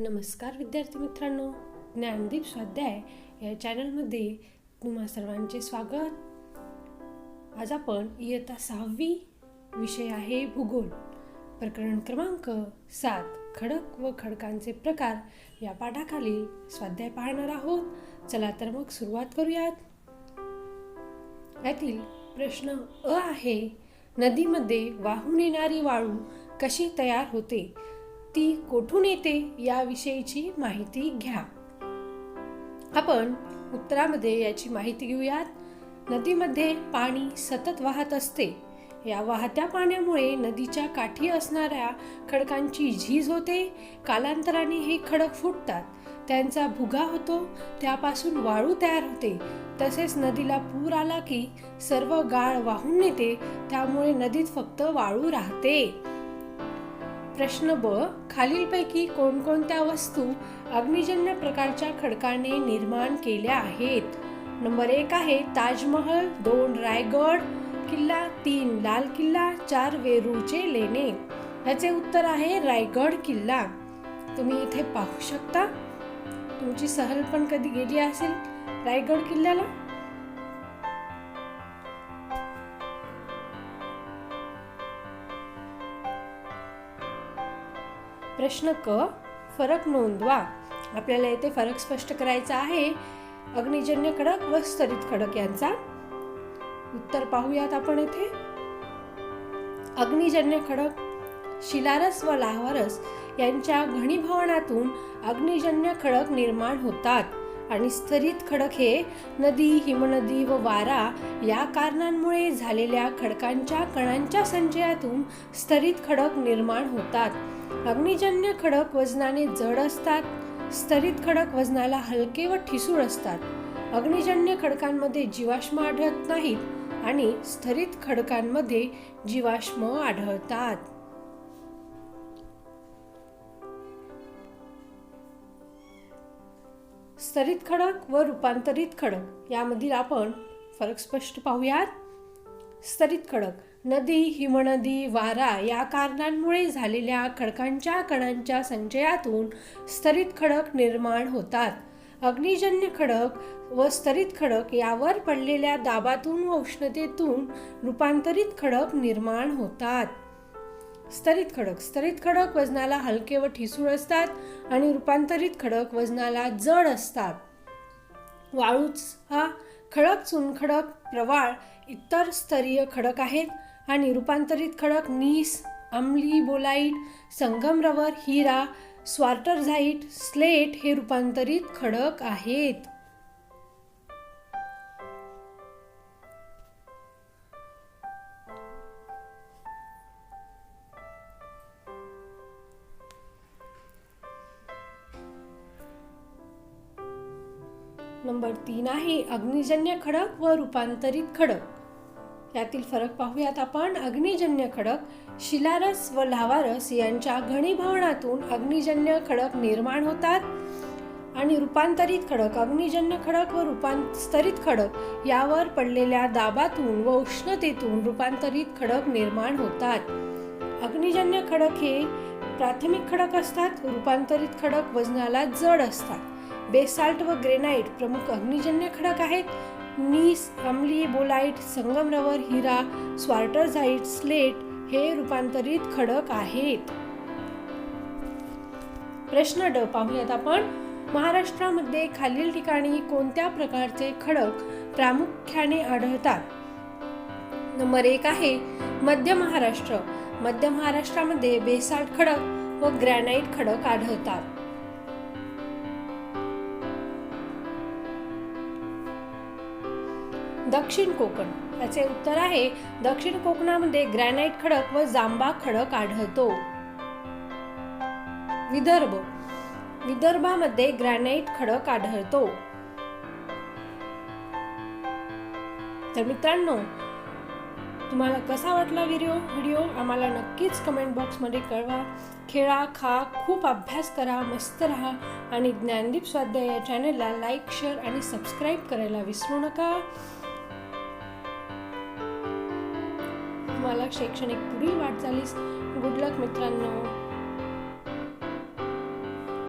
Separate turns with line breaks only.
नमस्कार विद्यार्थी मित्रांनो ज्ञानदीप स्वाध्याय या चॅनलमध्ये तुम्हा सर्वांचे स्वागत. आज आपण इयत्ता सहावी विषय आहे भूगोल. प्रकरण क्रमांक सात खडक व खडकांचे प्रकार या पाठाखाली स्वाध्याय पाहणार आहोत. चला तर मग सुरुवात करूयात. यातील प्रश्न अ आहे नदीमध्ये वाहून येणारी वाळू कशी तयार होते? ती कोठून येते याविषयीची माहिती घ्या. आपण उत्तरामध्ये याची माहिती घेऊयात. नदीमध्ये पाणी सतत वाहत असते. या वाहत्या पाण्यामुळे नदीच्या काठी असणाऱ्या खडकांची झीज होते. कालांतराने हे खडक फुटतात. त्यांचा भुगा होतो. त्यापासून वाळू तयार होते. तसेच नदीला पूर आला की सर्व गाळ वाहून नेते. त्यामुळे नदीत फक्त वाळू राहते. प्रश्न ब खालीलपैकी कोणकोणत्या वस्तू अग्निजन्य प्रकारच्या खडकाने निर्माण केल्या आहेत? नंबर एक आहे ताजमहल दोन रायगड किल्ला तीन लाल किल्ला चार वेरूळचे लेणे. याचे उत्तर आहे रायगड किल्ला. तुम्ही इथे पाहू शकता. तुमची सहल पण कधी गेली असेल रायगड किल्ल्याला? प्रश्न क फरक नोंदवा. आपल्याला येथे फरक स्पष्ट करायचा आहे. अग्निजन्य खडक व स्तरित खडक यांचा. उत्तर पाहूयात आपण येथे. अग्निजन्य खडक शिलारस व लावारस यांच्या घनीभवनातून अग्निजन्य खडक निर्माण होतात आणि स्तरित खडक हे नदी हिमनदी व वारा या कारणांमुळे झालेल्या खडकांच्या कणांच्या संचयातून स्तरित खडक निर्माण होतात. अग्निजन्य खडक वजनाने जड असतात स्तरित खडक वजनाला हलके व ठिसूळ असतात. अग्निजन्य खडकांमध्ये जीवाश्म आढळत नाहीत आणि स्तरित खडकांमध्ये जीवाश्म आढळतात. स्तरित खडक व रूपांतरित खडक यामधील आपण फरक स्पष्ट पाहूयात. स्तरित खडक नदी हिमनदी वारा या कारणांमुळे झालेल्या खडकांच्या कणांच्या संचयातून स्तरित खडक निर्माण होतात. अग्निजन्य खडक व स्तरित खडक यावर पडलेल्या दाबातून व उष्णतेतून रूपांतरित खडक निर्माण होतात. स्तरित खडक स्तरित खडक वजनाला हलके व ठिसूळ असतात आणि रूपांतरित खडक वजनाला जड असतात. वाळूच हा खडक चुनखडक प्रवाळ इतर स्तरीय खडक आहेत. आणि रूपांतरित खडक नीस अमली बोलाईट संगमरवर हिरा स्वार्टरझाईट स्लेट हे रूपांतरित खडक आहेत. नंबर तीन आहे अग्निजन्य खडक व रूपांतरित खडक. यातील फरक पाहूयात आपण. अग्निजन्य खडक शिलारस व लावारस यांच्या घनीभवनातून अग्निजन्य खडक निर्माण होतात. आणि रूपांतरित खडक अग्निजन्य खडक व रूपांतरित खडक यावर पडलेल्या दाबातून व उष्णतेतून रूपांतरित खडक निर्माण होतात. अग्निजन्य खडक हे प्राथमिक खडक असतात रूपांतरित खडक वजनाला जड असतात. बेसाल्ट व ग्रेनाइट प्रमुख अग्निजन्य खडक आहेत. नीस अमली बोलाइट संगमरवर हिरा स्वार्टरझाईट स्लेट हे रूपांतरित खडक आहेत. प्रश्न ड पाहूयात आपण. महाराष्ट्रामध्ये खालील ठिकाणी कोणत्या प्रकारचे खडक प्रामुख्याने आढळतात? नंबर एक आहे मध्य महाराष्ट्र. मध्य महाराष्ट्रामध्ये बेसाल्ट खडक व ग्रॅनाइट खडक आढळतात. दक्षिण कोकण. याचे उत्तर आहे दक्षिण कोकणामध्ये ग्रॅनाइट खडक व जांबा खडक आढळतो. विदर्भ. विदर्भामध्ये ग्रॅनाइट खडक आढळतो. तर मित्रांनो तुम्हाला कसा वाटला व्हिडिओ? व्हिडिओ आम्हाला नक्कीच कमेंट बॉक्समध्ये कळवा. खेळा खा खूप अभ्यास करा मस्त राहा आणि ज्ञानदीप स्वाध्याय या चॅनलला लाईक शेअर आणि सबस्क्राईब करायला विसरू नका. तुम्हाला शैक्षणिक पुढील वाटचालीस. गुड लक मित्रांनो.